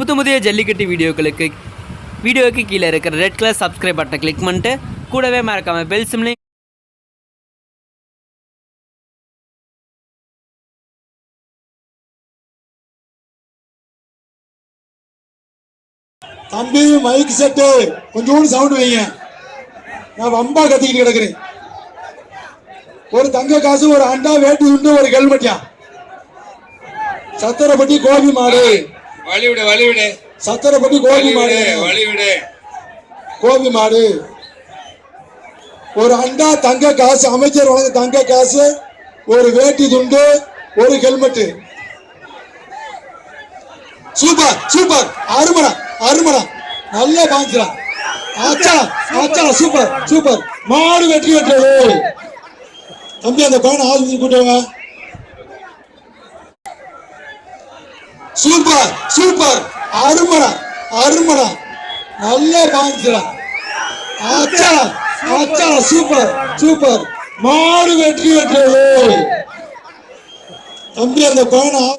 புது புதிய ஜல்லிக்கட்டு வீடியோக்களுக்கு வீடியோவுக்கு கீழே இருக்கிற ரெட் கலர் சப்ஸ்கிரைப் பட்டனை கிளிக் பண்ணிட்டு கூடவே மறக்காமல் பெல் சிம்லையும் தம்பி மைக் செட்டு கொஞ்சோண்டு சவுண்ட் வைங்க. நான் வம்பா கத்திக்கிட்டு கிடக்குறேன். ஒரு தங்க காசு ஒரு அண்டா வேட்டி உண்டு ஒரு ஹெல்மெட்யா சத்திரப்பட்டி கோபி மாடு. வழிவிடு வழிவிடு. சத்திரப்பட்டி கோபி மாடு. வழிவிடு. கோபி மாடு. ஒரு அண்டா தங்க காசு அமைச்சர் வழங்க தங்க காசு ஒரு வேட்டி துண்டு ஒரு ஹெல்மெட் சூப்பர் சூப்பர். அருமடா அருமடா நல்லா பாஞ்சிடா ஆச்சா ஆச்சா சூப்பர் சூப்பர். மாடு வெற்றி வெற்றது தம்பி அந்த பையனை ஆஸ்பத்திரி கூட்டுவாங்க சூப்பர் சூப்பர். அருமடா அருமடா. நல்லா பாஞ்சிடா ஆச்சா ஆச்சா சூப்பர் சூப்பர். மாடு வெற்றி வெற்றி தம்பி அந்த பயணம்